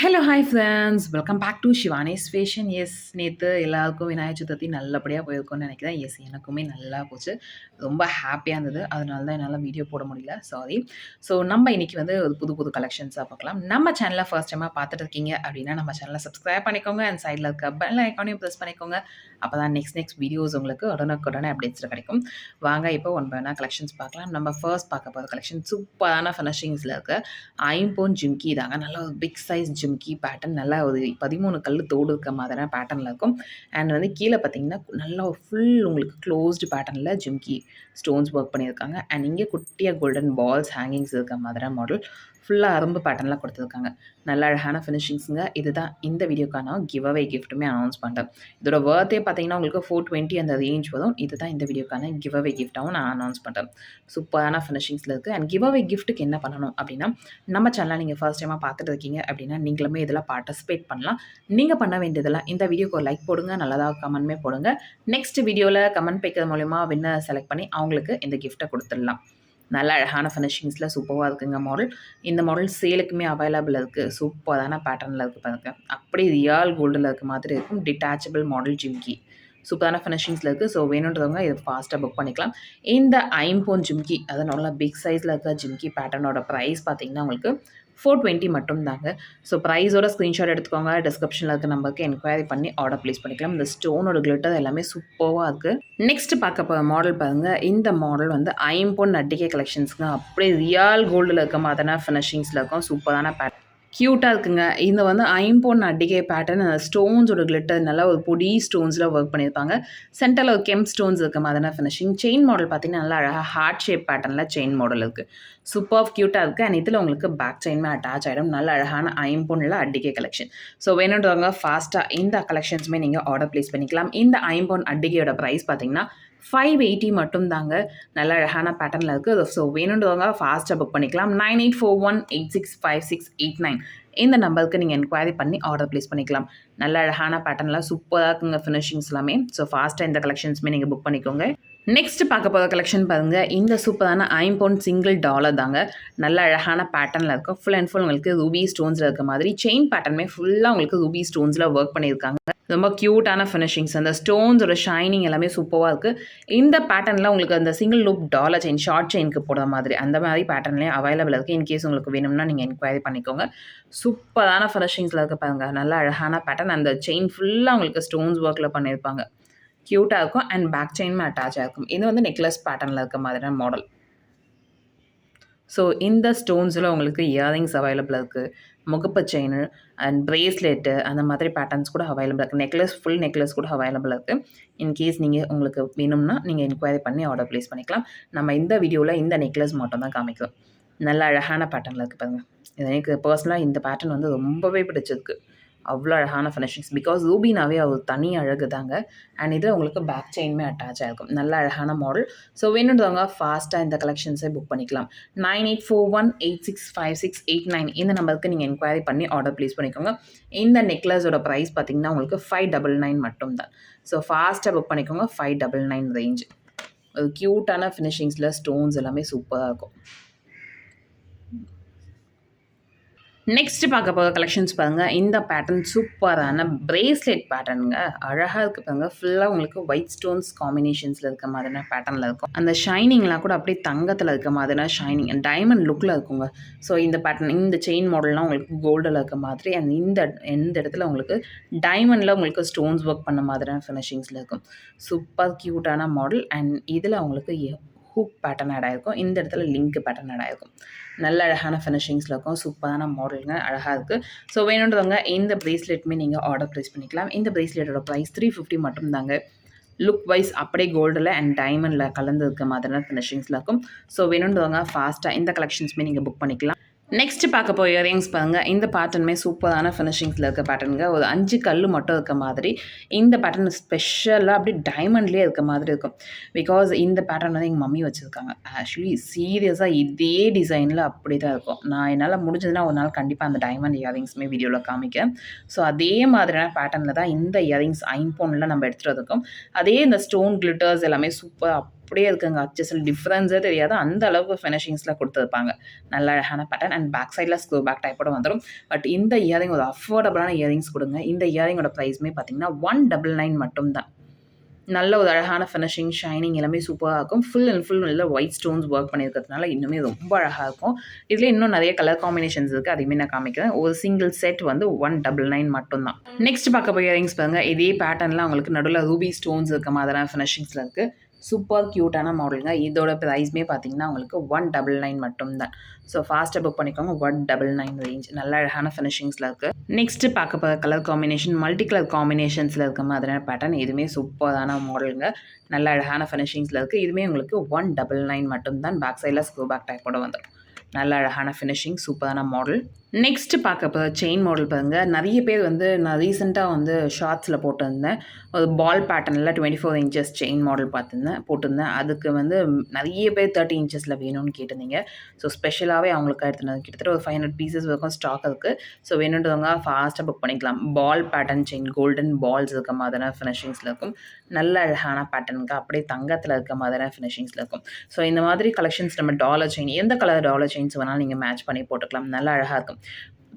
Hello hi friends welcome back to Shivani's fashion S நேற்று எல்லாருக்கும் விநாயகர் சதுர்த்தி நல்லபடியாக போயிருக்கோன்னு நினைக்கிறேன். எஸ் எனக்குமே நல்லா போச்சு. ரொம்ப ஹாப்பியாக இருந்தது. அதனால தான் என்னால் வீடியோ போட முடியல. சாரி ஸோ நம்ம இன்றைக்கி வந்து ஒரு புது புது கலெக்ஷன்ஸாக பார்க்கலாம். நம்ம சேனலை ஃபர்ஸ்ட் டைமாக பார்த்துட்டு இருக்கீங்க அப்படின்னா நம்ம சேனலை சப்ஸ்கிரைப் பண்ணிக்கோங்க. அண்ட் சைடில் இருக்க பெல் ஐக்கானையும் ப்ரெஸ் பண்ணிக்கோங்க. அப்போ தான் நெக்ஸ்ட் நெக்ஸ்ட் வீடியோஸ் உங்களுக்கு உடனுக்கு உடனே அப்டேட்ஸில் கிடைக்கும். வாங்க இப்போ ஒன் பை கலெக்ஷன்ஸ் பார்க்கலாம். நம்ம ஃபர்ஸ்ட் பார்க்க போகிற கலெக்ஷன் சூப்பரான ஃபினிஷிங்ஸில் இருக்க ஐம்போன் ஜிம்கி தாங்க. நல்ல ஒரு பிக் சைஸ் ஜிம் ஜிம்கி பேட்டர்ன் நல்லா ஒரு பதிமூணு கல் தோடு இருக்க மாதிரியான பேட்டர்னில் இருக்கும். அண்ட் வந்து கீழே பார்த்தீங்கன்னா நல்லா ஃபுல் உங்களுக்கு க்ளோஸ்டு பேட்டர்னில் ஜிம்கி ஸ்டோன்ஸ் ஒர்க் பண்ணியிருக்காங்க. அண்ட் இங்கே குட்டியாக கோல்டன் பால்ஸ் ஹேங்கிங்ஸ் இருக்க மாதிரியான மாடல் ஃபுல்லாக அரும்பு பேட்டர்னில் கொடுத்துருக்காங்க. நல்ல அழகான ஃபினிஷிங்ஸுங்க இதுதான் இந்த வீடியோக்கான கிவ் அவே கிஃப்ட்டுமே அனௌன்ஸ் பண்ணுறேன் இதோட ஒர்த்தே பார்த்தீங்கன்னா உங்களுக்கு ஃபோர் டுவெண்ட்டி அந்த ரேஞ்ச் வரும். இதுதான் இந்த வீடியோக்கான கிவ் அவே கிஃப்ட்டாகவும் நான் அனௌன்ஸ் பண்ணுறேன் சூப்பரான ஃபினிஷிங்ஸில் இருக்குது அண்ட் கிவ் அவே கிஃப்ட்டுக்கு என்ன பண்ணணும் அப்படின்னா நம்ம சேனலை நீங்கள் ஃபர்ஸ்ட் டைமாக பார்த்துட்டு இருக்கீங்க அப்படின்னா நீங்களுமே இதில் பார்ட்டிசிபேட் பண்ணலாம். நீங்கள் பண்ண வேண்டியதெல்லாம் இந்த வீடியோக்கு ஒரு லைக் போடுங்க. நல்லதாக கமெண்ட்மே போடுங்க. நெக்ஸ்ட் வீடியோவில் கமெண்ட் பேக்கிறது மூலிமா வின்னர் செலக்ட் பண்ணி அவங்களுக்கு இந்த கிஃப்ட்டை கொடுத்துடலாம். நல்ல அழகான ஃபினிஷிங்ஸில் சூப்பராக இருக்குங்க மாடல் இந்த மாடல் சேலுக்குமே அவைலபிள் இருக்குது சூப்பரான பேட்டர்னில் இருக்குது பாருங்க. அப்படி ரியால் கோல்டில் இருக்க மாதிரி இருக்கும். டிட்டாச்சபிள் மாடல் ஜிம்கி சூப்பரான ஃபினிஷிங்ஸில் இருக்குது ஸோ வேணுன்றவங்க இது ஃபாஸ்ட்டாக புக் பண்ணிக்கலாம். இந்த ஐம்போன் ஜிம்கி அதனால பிக் சைஸில் இருக்க ஜிம்கி பேட்டர்னோட ப்ரைஸ் பார்த்தீங்கன்னா உங்களுக்கு ஃபோர் டுவெண்ட்டி மட்டும்தாங்க. ஸோ ப்ரைஸோட ஸ்க்ரீன்ஷாட் எடுத்துக்கோங்க. டிஸ்கிரிப்ஷனில் இருக்க நம்பருக்கு என்கொயரி பண்ணி ஆர்டர் ப்ளேஸ் பண்ணிக்கலாம். இந்த ஸ்டோனோட கிளிட்டர் எல்லாமே சூப்பராக இருக்குது நெக்ஸ்ட் பார்க்க போகிற மாடல் பாருங்கள் இந்த மாடல் வந்து ஐம்பொன் நட்டிகை கலெக்ஷன்ஸுங்க அப்படியே ரியல் கோல்டில் இருக்க மாதிரியான ஃபினிஷிங்ஸில் இருக்கும். சூப்பரான பேட் க்யூட்டாக இருக்குங்க. இந்த வந்து ஐம்பொன் அடிகை பேட்டர்ன் ஸ்டோன்ஸோட கிளிட்டர் நல்லா ஒரு பொடி ஸ்டோன்ஸில் ஒர்க் பண்ணியிருப்பாங்க. சென்டரில் ஒரு கெம் ஸ்டோன்ஸ் இருக்க மாதிரியான ஃபினிஷிங் செயின் மாடல் பார்த்தீங்கன்னா நல்லா அழகாக ஹார்ட் ஷேப் பேட்டர்னில் செயின் மாடல் இருக்குது சூப்பர் க்யூட்டாக இருக்குது அண்ட் இதில் உங்களுக்கு பேக் செயின்மே அட்டாச் ஆகிடும் நல்ல அழகான ஐம்பொன்னில் அடிகை கலெக்ஷன் ஸோ வேணுன்றவங்க ஃபாஸ்ட்டாக இந்த கலெக்ஷன்ஸுமே நீங்கள் ஆர்டர் ப்ளேஸ் பண்ணிக்கலாம். இந்த ஐம்பொன் அடிகையோட ப்ரைஸ் பார்த்தீங்கன்னா ஃபைவ் எயிட்டி மட்டும் தாங்க நல்ல அழகான பேட்டர்னில் இருக்குது ஸோ வேணுன்றவங்க ஃபாஸ்ட்டாக புக் பண்ணிக்கலாம். Nine eight four one eight six five six eight nine இந்த நம்பருக்கு நீங்கள் என்கொயரி பண்ணி ஆர்டர் ப்ளேஸ் பண்ணிக்கலாம். நல்ல அழகான பேட்டர்னில் சூப்பராக இருக்குங்க ஃபினிஷிங்ஸ் எல்லாமே. ஸோ ஃபாஸ்ட்டாக இந்த கலெக்ஷன்ஸுமே நீங்கள் புக் பண்ணிக்கோங்க. நெக்ஸ்ட் பார்க்க போகிற கலெக்ஷன் பாருங்கள் இந்த சூப்பரான ஐம்பவுண்ட் சிங்கிள் டாலர் தாங்க. நல்ல அழகான பேட்டர்னில் இருக்கும் ஃபுல் அண்ட் ஃபுல் உங்களுக்கு ரூபி ஸ்டோன்ஸில் இருக்க மாதிரி. செயின் பேட்டர்னுமே ஃபுல்லாக உங்களுக்கு ரூபி ஸ்டோன்ஸில் ஒர்க் பண்ணியிருக்காங்க. ரொம்ப க்யூட்டான ஃபினிஷிங்ஸ் அந்த ஸ்டோன்ஸோட ஷைனிங் எல்லாமே சூப்பராக இருக்குது இந்த பேட்டர்னில் உங்களுக்கு அந்த single loop dollar chain short செயினுக்கு போடுற மாதிரி அந்த மாதிரி பேட்டர்ன்லேயே அவைலபிள் இருக்குது இன்கேஸ் உங்களுக்கு வேணும்னா நீங்கள் என்கொயரி பண்ணிக்கோங்க. சூப்பரான ஃபினிஷிங்ஸில் இருக்க பாருங்கள் நல்ல அழகான பேட்டர்ன் அந்த செயின் ஃபுல்லாக உங்களுக்கு ஸ்டோன்ஸ் ஒர்க்கில் பண்ணியிருப்பாங்க. க்யூட்டாக இருக்கும் அண்ட் பேக் செயினும் அட்டாச்சாக இருக்கும். இது வந்து நெக்லஸ் பேட்டர்னில் இருக்க மாதிரியான மாடல் ஸோ இந்த ஸ்டோன்ஸில் உங்களுக்கு இயரிங்ஸ் அவைலபிள் இருக்குது முகப்பு செயின் அண்ட் ப்ரேஸ்லெட்டு அந்த மாதிரி பேட்டர்ன்ஸ் கூட அவைலபிள் இருக்குது நெக்லஸ் ஃபுல் நெக்லஸ் கூட அவைலபிள் இருக்குது இன்கேஸ் நீங்கள் உங்களுக்கு வேணும்னா நீங்கள் என்கொயரி பண்ணி ஆர்டர் ப்ளேஸ் பண்ணிக்கலாம். நம்ம இந்த வீடியோவில் இந்த நெக்லஸ் மட்டும் தான் காமிக்கிறோம் நல்ல அழகான பேட்டர்னில் இருக்குது பாருங்கள் எனக்கு பர்சனலாக இந்த பேட்டர்ன் வந்து ரொம்பவே பிடிச்சிருக்கு. அவ்வளோ அழகான ஃபினிஷிங்ஸ் பிகாஸ் ரூபினாவே அவர் தனி அழகு தாங்க. அண்ட் இதில் உங்களுக்கு பேக் செயின்மே அட்டாச் ஆகிருக்கும் நல்ல அழகான மாடல் ஸோ வேணுன்றவங்க ஃபாஸ்ட்டாக இந்த கலெக்ஷன்ஸை புக் பண்ணிக்கலாம். Nine eight four one eight six five six eight nine இந்த நம்பருக்கு நீங்கள் என்கொயரி பண்ணி ஆர்டர் ப்ளேஸ் பண்ணிக்கோங்க. இந்த நெக்லஸோட ப்ரைஸ் பார்த்தீங்கன்னா உங்களுக்கு ஃபைவ் டபுள் நைன் மட்டும்தான். ஸோ ஃபாஸ்ட்டாக புக் பண்ணிக்கோங்க. ஃபைவ் டபுள் நைன் ரேஞ்ச் க்யூட்டான ஃபினிஷிங்ஸில் ஸ்டோன்ஸ் எல்லாமே சூப்பராக இருக்கும். நெக்ஸ்ட் பார்க்க போகிற கலெக்ஷன்ஸ் பாருங்கள் இந்த பேட்டர்ன் சூப்பரான பிரேஸ்லெட் பேட்டர்னுங்க அழகாக இருக்குது பாருங்க. ஃபுல்லாக உங்களுக்கு ஒயிட் ஸ்டோன்ஸ் காம்பினேஷன்ஸில் இருக்க மாதிரியான பேட்டர்னில் இருக்கும். அந்த ஷைனிங்லாம் கூட அப்படியே தங்கத்தில் இருக்க மாதிரினா ஷைனிங் டைமண்ட் லுக்கில் இருக்குங்க. ஸோ இந்த பேட்டர்ன் இந்த செயின் மாடல்லாம் உங்களுக்கு கோல்டில் இருக்க மாதிரி அண்ட் இந்த எந்த இடத்துல உங்களுக்கு டைமண்டில் உங்களுக்கு ஸ்டோன்ஸ் ஒர்க் பண்ண மாதிரியான ஃபினிஷிங்ஸில் இருக்கும். சூப்பர் க்யூட்டான மாடல் அண்ட் இதில் உங்களுக்கு ஹூக் பேட்டர்ன் ஆட் ஆகிருக்கும் இந்த இடத்துல லிங்க் பேட்டர்ன் ஆட் ஆகிருக்கும் நல்ல அழகான ஃபினிஷிங்ஸில் இருக்கும். சூப்பரான மாடலுங்க அழகாக இருக்குது ஸோ வேணுன்றவங்க இந்த ப்ரேஸ்லெட்டுமே நீங்கள் ஆர்டர் ப்ளேஸ் பண்ணிக்கலாம். இந்த ப்ரேஸ்லெட்டோட ப்ரைஸ் த்ரீ ஃபிஃப்டி மட்டும்தாங்க லுக் வைஸ் அப்படியே கோல்டில் அண்ட் டைமண்டில் கலந்து இருக்க மாதிரியான ஃபினிஷிங்ஸில் இருக்கும். ஸோ வேணுன்றவங்க ஃபாஸ்ட்டாக இந்த கலெக்ஷன்ஸுமே நீங்கள் புக் பண்ணிக்கலாம். நெக்ஸ்ட் பார்க்க போய் இயரிங்ஸ் பாருங்கள் இந்த பேட்டர்னுமே சூப்பரான ஃபினிஷிங்ஸில் இருக்க பேட்டர்னுங்க ஒரு அஞ்சு கல் மட்டும் இருக்க மாதிரி. இந்த பேட்டர்ன் ஸ்பெஷலாக அப்படி டைமண்ட்லேயே இருக்க மாதிரி இருக்கும். பிகாஸ் இந்த பேட்டர்ன் வந்து எங்கள் மம்மி வச்சுருக்காங்க. ஆக்சுவலி சீரியஸாக இதே டிசைனில் அப்படி தான் இருக்கும். நான் என்னால் முடிஞ்சதுன்னா ஒரு நாள் கண்டிப்பாக அந்த டைமண்ட் இயரிங்ஸுமே வீடியோவில் காமிக்க ஸோ அதே மாதிரியான பேட்டர்னில் தான் இந்த இயரிங்ஸ் ஐம்போனில் நம்ம எடுத்துகிட்டு இருக்கோம் அதே இந்த ஸ்டோன் கிளிட்டர்ஸ் எல்லாமே சூப்பர் அப்படியே இருக்குங்க. அச்சசல் டிஃப்ரென்ஸே தெரியாது. அந்த அளவுக்கு ஃபினிஷிங்ஸில் கொடுத்துருப்பாங்க. நல்ல அழகான பேட்டர்ன் அண்ட் பேக் சைடில் ஸ்க்ரூ பேக் டைப்போட வந்துடும் பட் இந்த இயரிங் ஒரு அஃபோர்டபுளான இயரிங்ஸ் கொடுங்க. இந்த இயரிங்கோட ப்ரைஸ்மே பார்த்தீங்கன்னா ஒன் டபுள் நைன் மட்டும்தான். நல்ல ஒரு அழகான ஃபினிஷிங் ஷைனிங் எல்லாமே சூப்பராக இருக்கும். ஃபுல் அண்ட் ஃபுல் நல்ல ஒயிட் ஸ்டோன்ஸ் ஒர்க் பண்ணியிருக்கிறதுனால இன்னுமே ரொம்ப அழகாக இருக்கும். இதில் இன்னும் நிறைய கலர் காம்பினேஷன்ஸ் இருக்குது அதையுமே நான் காமிக்கிறேன். ஒரு சிங்கிள் செட் வந்து ஒன் டபுள் நைன் மட்டும்தான். நெக்ஸ்ட் பார்க்க போய் இயரிங்ஸ் பாருங்கள் இதே பேட்டர்னில் அவங்களுக்கு நடுவில் ரூபி ஸ்டோன்ஸ் இருக்க மாதிரியான ஃபினிஷிங்ஸில் இருக்குது சூப்பர் க்யூட்டான மாடலுங்க இதோட ப்ரைஸ்மே பார்த்தீங்கன்னா உங்களுக்கு ஒன் டபுள் நைன் மட்டும்தான். ஸோ ஃபாஸ்ட்டாக புக் பண்ணிக்கோங்க. ஒன் டபுள் நைன் ரேஞ்ச் நல்ல அழகான ஃபினிஷிங்ஸில் இருக்குது நெக்ஸ்ட்டு பார்க்க போகிற கலர் காம்பினேஷன் மல்டி கலர் காம்பினேஷன்ஸில் இருக்க மாதிரியான பேட்டர்ன் இதுவுமே சூப்பரான மாடலுங்க நல்ல அழகான ஃபினிஷிங்ஸில் இருக்குது இதுவுமே உங்களுக்கு ஒன் டபுள் நைன் மட்டும்தான். பேக் சைடில் ஸ்க்ரூ பேக் டைப்போட வந்துடும் நல்ல அழகான ஃபினிஷிங் சூப்பரான மாடல் நெக்ஸ்ட் பார்க்க இப்போ செயின் மாடல் பாருங்க. நிறைய பேர் வந்து நான் ரீசெண்டாக வந்து ஷார்ட்ஸில் போட்டிருந்தேன். ஒரு பால் பேட்டர்னில் twenty four inches chain model பார்த்துருந்தேன் போட்டிருந்தேன். அதுக்கு வந்து நிறைய பேர் தேர்ட்டி இன்ச்சஸில் வேணும்னு கேட்டிருந்தீங்க. ஸோ ஸ்பெஷலாகவே அவங்களுக்கு எடுத்துனது. கிட்டத்தட்ட ஒரு ஃபைவ் ஹண்ட்ரட் பீசஸ் வரைக்கும் ஸ்டாக் இருக்குது ஸோ வேணுன்றவங்க ஃபாஸ்ட்டாக புக் பண்ணிக்கலாம். Ball pattern chain golden balls இருக்க மாதிரியான ஃபினிஷிங்ஸில் இருக்கும். நல்ல அழகான பேட்டர்னுக்கு அப்படியே தங்கத்தில் இருக்க மாதிரியான ஃபினிஷிங்ஸில் இருக்கும். ஸோ இந்த மாதிரி கலெக்ஷன்ஸ் நம்ம டாலர் செயின் எந்த கலர் டாலர் செயின்ஸ் வேணாலும் நீங்கள் மேட்ச் பண்ணி போட்டுக்கலாம். நல்ல அழகாக இருக்கும்.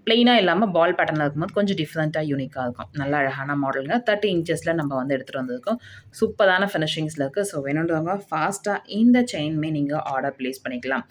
ப்ளெயினாக இல்லாமல் பால் பேட்டர்னில் இருக்கும்போது கொஞ்சம் டிஃப்ரெண்ட்டாக யூனிக்காக இருக்கும். நல்ல அழகான மாடலுங்க தேர்ட்டி இன்ச்சஸில் நம்ம வந்து எடுத்துகிட்டு வந்திருக்கோம். சூப்பரான ஃபினிஷிங்ஸில் இருக்குது ஸோ வேணுன்றவங்க ஃபாஸ்ட்டாக இந்த செயின்மே நீங்கள் ஆர்டர் ப்ளேஸ் பண்ணிக்கலாம்.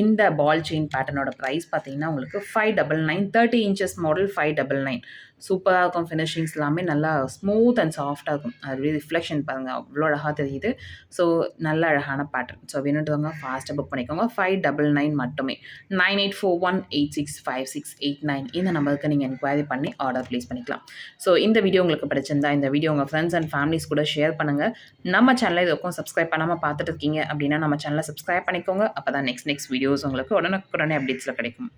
இந்த பால் செயின் பேட்டர்னோட ப்ரைஸ் பார்த்தீங்கன்னா உங்களுக்கு five double nine thirty inches model five double nine சூப்பராக இருக்கும் ஃபினிஷிங்ஸ் எல்லாமே நல்லா ஸ்மூத் அண்ட் சாஃப்டாக இருக்கும். அது ரிஃப்ளெக்ஷன் பாருங்கள் அவ்வளோ அழகாக தெரியுது. ஸோ நல்ல அழகான பேட்டர்ன் ஸோ வேணுன்றவங்க ஃபாஸ்ட்டாக புக் பண்ணிக்கோங்க. ஃபைவ் டபுள் நைன் மட்டுமே. Nine eight four one eight six five six eight nine இந்த நம்பருக்கு நீங்கள் என்கொயரி பண்ணி ஆர்டர் ப்ளேஸ் பண்ணிக்கலாம். ஸோ இந்த வீடியோ உங்களுக்கு பிடிச்சிருந்தா இந்த வீடியோ உங்கள் ஃப்ரெண்ட்ஸ் அண்ட் ஃபேமிலிஸ் கூட ஷேர் பண்ணுங்கள் நம்ம சேனலை இதுக்கும் சப்ஸ்கிரைப் பண்ணாமல் பார்த்துட்டு இருக்கீங்க அப்படின்னா நம்ம சேனலை சப்ஸ்கிரைப் பண்ணிக்கோங்க. அப்போ தான் நெக்ஸ்ட் நெக்ஸ்ட் வீடியோஸ் உங்களுக்கு உடனுக்குடனே அப்டேட்ஸில் கிடைக்கும்.